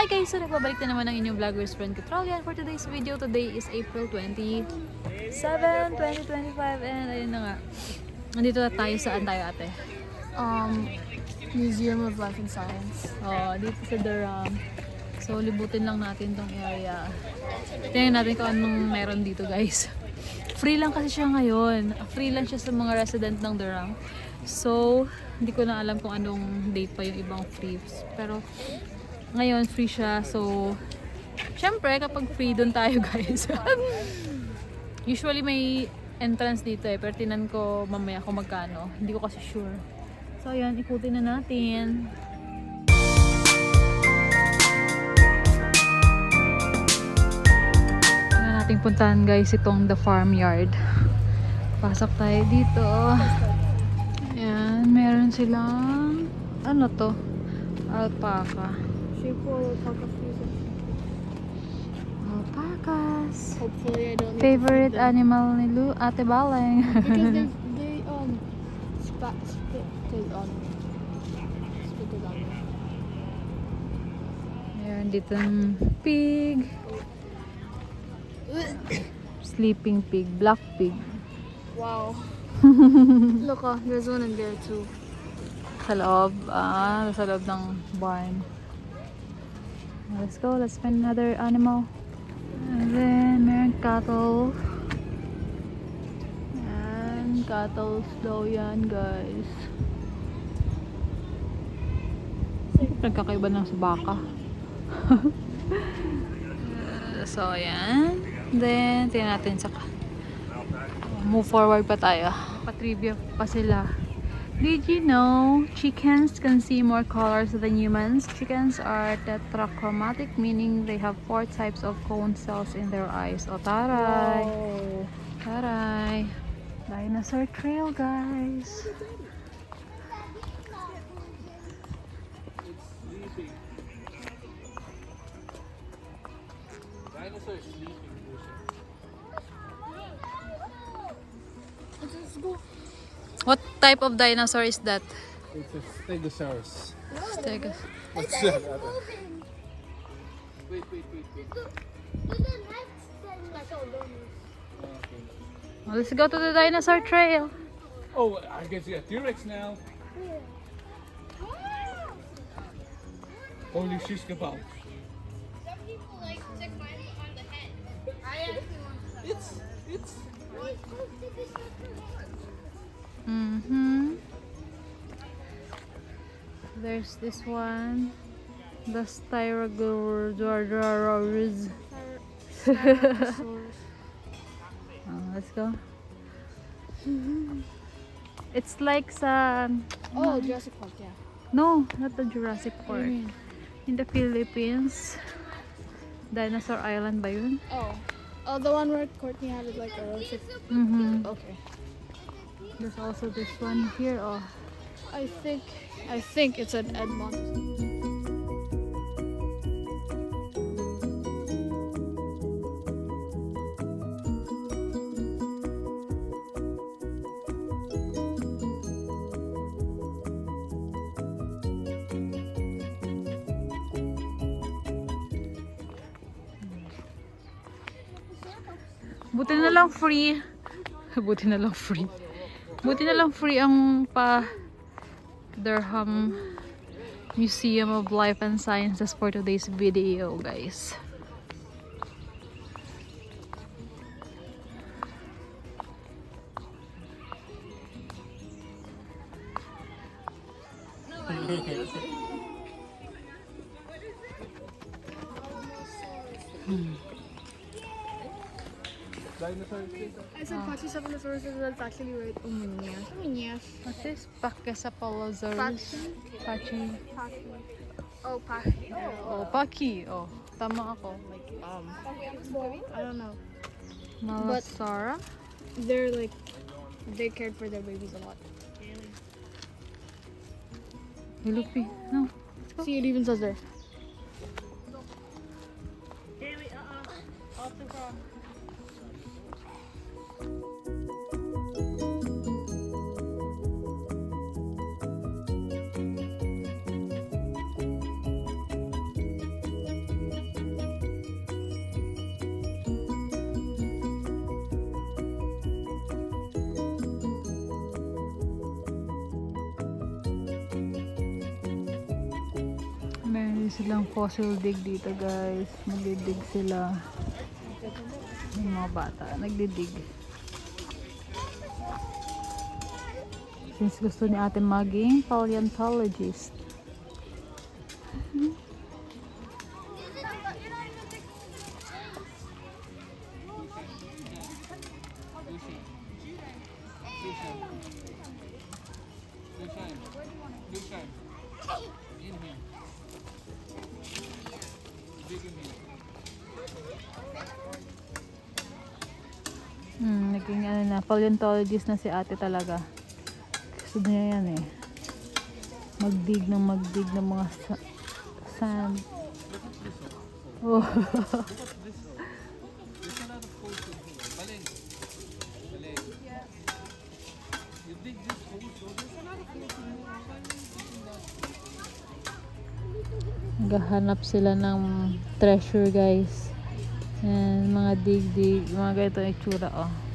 Hi guys! So nagbabalik na naman ang inyong vlogger's friend Katrolian for today's video. Today is April 27, 2025 and ayun na nga. Nandito na tayo saan tayo ate? Um, Museum of Life and Science. Oh, dito sa Durham. So libutin lang natin tong area. Tingnan natin kung anong meron dito guys. Free lang kasi siya ngayon. Free lang siya sa mga resident ng Durham. So, hindi ko na alam kung anong date pa yung ibang free. Pero, ngayon free siya. So, syempre kapag free doon tayo guys. Usually may entrance dito eh. Pero tinan ko mamaya kung magkano. Hindi ko kasi sure. So, ayan. Ikutin na natin. Tingnan natin puntahan guys itong the farmyard. Pasok tayo dito. Ayan, meron silang ano to? Alpaca. Will alpaca season. Alpacas. Hopefully I don't need Favorite to animal ni Lu, Ate Baleng. Because they, they um, spat, spit it on me. Spit it on me. Meron dito pig. Sleeping pig, black pig. Wow. Look, uh, there's one in there too. Sa loob, ah, sa loob ng barn. Let's go, let's find another animal. And then, meron cattle. And cattle daw yan, guys. Nagkakaiba ng sa baka. so, ayan. Then, tingnan natin sa move forward pa tayo. Patrivia pa sila. Did you know chickens can see more colors than humans? Chickens are tetrachromatic, meaning they have four types of cone cells in their eyes. O taray! Wow. Taray! Dinosaur trail, guys! Let's go. What type of dinosaur is that? It's a Stegosaurus. Steg- What's that? Wait, wait, wait, wait. Well, let's go to the dinosaur trail. Oh, I guess you got T-Rex now. Holy shish kebab. Some people like to stick mine on the head. I actually want to. It's, it's. Mm-hmm. There's this one. The Styragosaurus. Oh, let's go. It's like sa... Oh, Jurassic Park, yeah. No, not the Jurassic Park. In the Philippines. Dinosaur Island ba yun? Oh. Oh, the one where Courtney had like a roasted. Mm-hmm. Okay. There's also this one here. Oh, I think, I think it's an Edmont. buti na lang free. buti na lang free. Buti na lang free ang pa Durham Museum of Life and Sciences for today's video, guys. Dinosaur. I said Pachycephalosaurus and that's actually right. Oh, yes. Oh, yes. What is Pachycephalosaurus? Pachi. Oh, Pachy. Oh, Paki. Oh, tama ako. Like, um, I don't know. Malasara? They're like, they cared for their babies a lot. Hilupi. No. See, it even says there. Silang fossil dig dito guys. Magdidig sila. Yung mga bata, nagdidig. Since gusto ni ate maging paleontologist. Ano na, paleontologist na si ate talaga. Gusto niya yan eh. Magdig ng magdig ng mga sa- sand. Oh. Naghahanap sila ng treasure guys. And mga dig-dig, mga ganito itsura oh.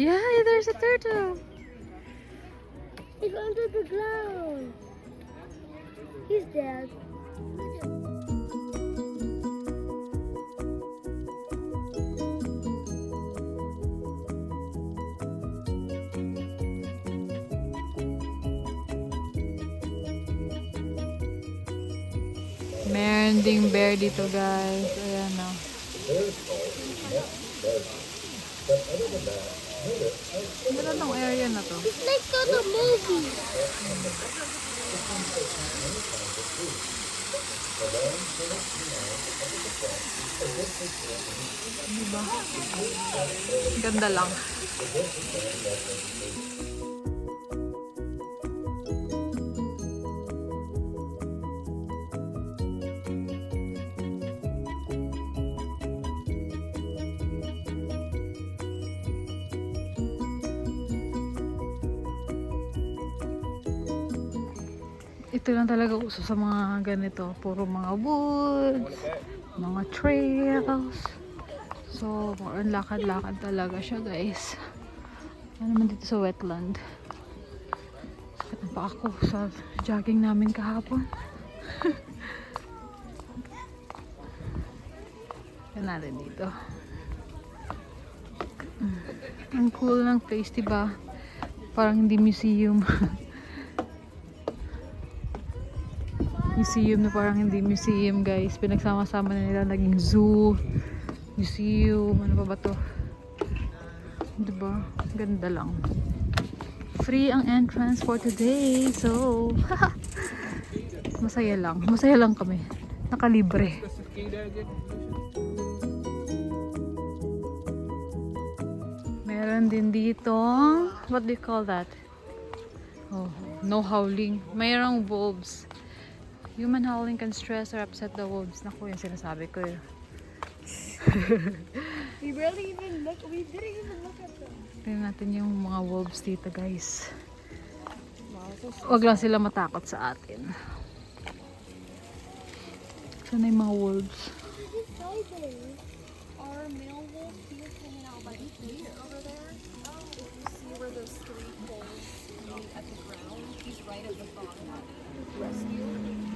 Yeah, there's a turtle. He's under the ground. He's dead. Meron ding bear dito guys. Ganda ng area na to. It's like to the movie. Diba? Ganda lang. Ito lang talaga uso sa mga ganito. Puro mga woods, mga trails. So, more on lakad-lakad talaga siya, guys. Ano naman dito sa wetland. Sakit pa ako sa jogging namin kahapon. Yan natin dito. Mm. Ang cool ng place, diba? Parang hindi museum. museum na parang hindi museum, guys. Pinagsama-sama na nila naging zoo, museum, ano pa ba to? Diba? Ganda lang. Free ang entrance for today. So, masaya lang. Masaya lang kami. Nakalibre. Meron din dito, what do you call that? Oh, no howling. Mayroong wolves. Human howling can stress or upset the wolves. Naku, yung sinasabi ko yun. We barely even look. We didn't even look at them. Tingnan natin yung mga wolves dito, guys. Huwag lang sila matakot sa atin. Sana yung mga wolves? exciting.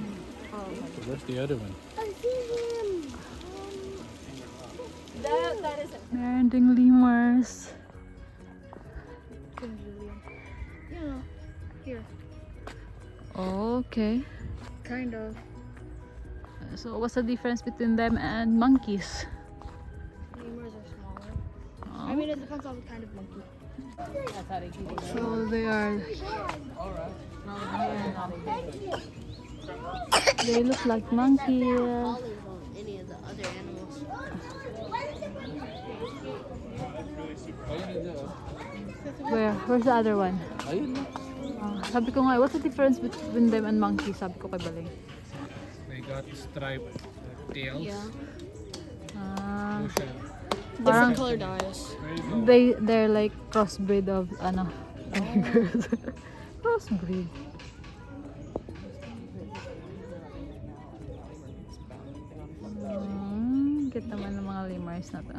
Our male wolf, he was hanging out by the gate over there. If you see where those three poles meet at the ground, he's right at the bottom. Rescue. Where's the other one? I see him. That that is Meron ding lemurs. Yeah, here. Okay. Kind of. So, what's the difference between them and monkeys? Lemurs are smaller. Oh. I mean, it depends on the kind of monkey. So, they are... They look like monkey. Collars on any look like monkeys. Where? Where's the other one? Ayun na. Ah, sabi ko nga, what's the difference between them and monkey? Sabi ko kay Balay. They got striped tails. Yeah. Ah, Ocean. parang colored eyes. There you go. they they're like crossbreed of ano, tigers. crossbreed. Lemurs na to.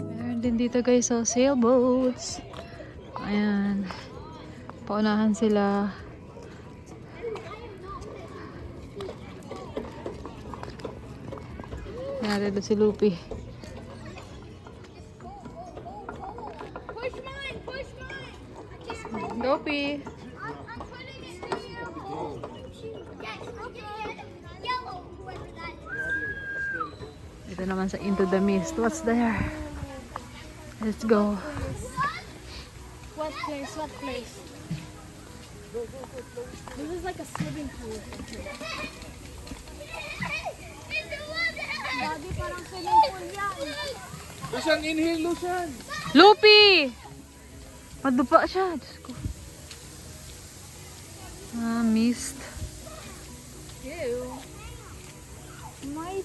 Meron din dito guys sa sailboats. Ayan. Paunahan sila. Narito si Lupi. Is. Ito naman sa Into the Mist. What's there? Let's go. What place? What place? This is like a swimming pool. Daddy, parang swimming pool yan. Lucian, inhale, Lucian! Lupi! Madupa siya. Diyos ko. Ah, mist. Ew. My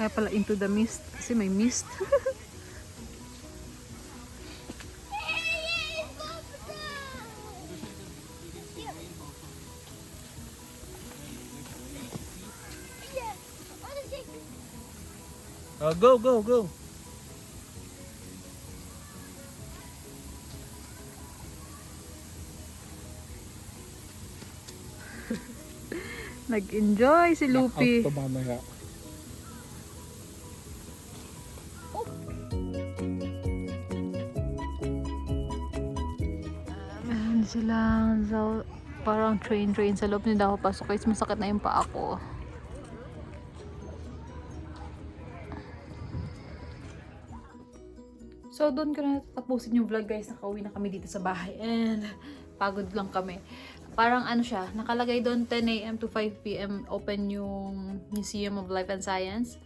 Kaya pala Into the Mist. Kasi may mist. Uh, go, go, go. Nag-enjoy si Lupi. Out to mamaya. Parang train-train sa loob. Hindi ako pasok guys. Masakit na yung paa ko. So, doon ko na tapusin yung vlog guys. Nakauwi na kami dito sa bahay. And, pagod lang kami. Parang ano siya, nakalagay doon 10 a.m. to 5 p.m. open yung Museum of Life and Science.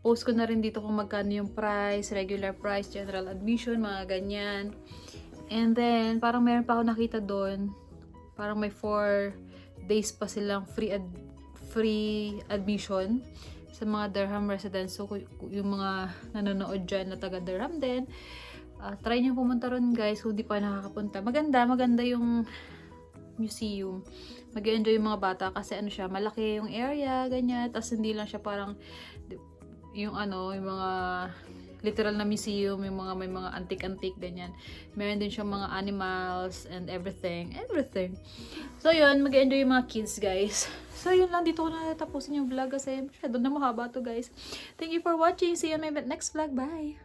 Post ko na rin dito kung magkano yung price, regular price, general admission, mga ganyan. And then, parang meron pa ako nakita doon. Parang may 4 days pa silang free ad free admission sa mga Durham residents. So, yung mga nanonood dyan na taga Durham din, ah, try nyo pumunta ron guys kung di pa nakakapunta. Maganda, maganda yung museum. mag enjoy yung mga bata kasi ano siya, malaki yung area, ganyan. Tapos hindi lang siya parang yung ano, yung mga literal na museum, yung mga may mga antique-antique, ganyan. Meron din siyang mga animals and everything. Everything. So, yun, mag enjoy yung mga kids, guys. So, yun lang. Dito ko na tapusin yung vlog kasi masyado na mahaba to, guys. Thank you for watching. See you on my next vlog. Bye!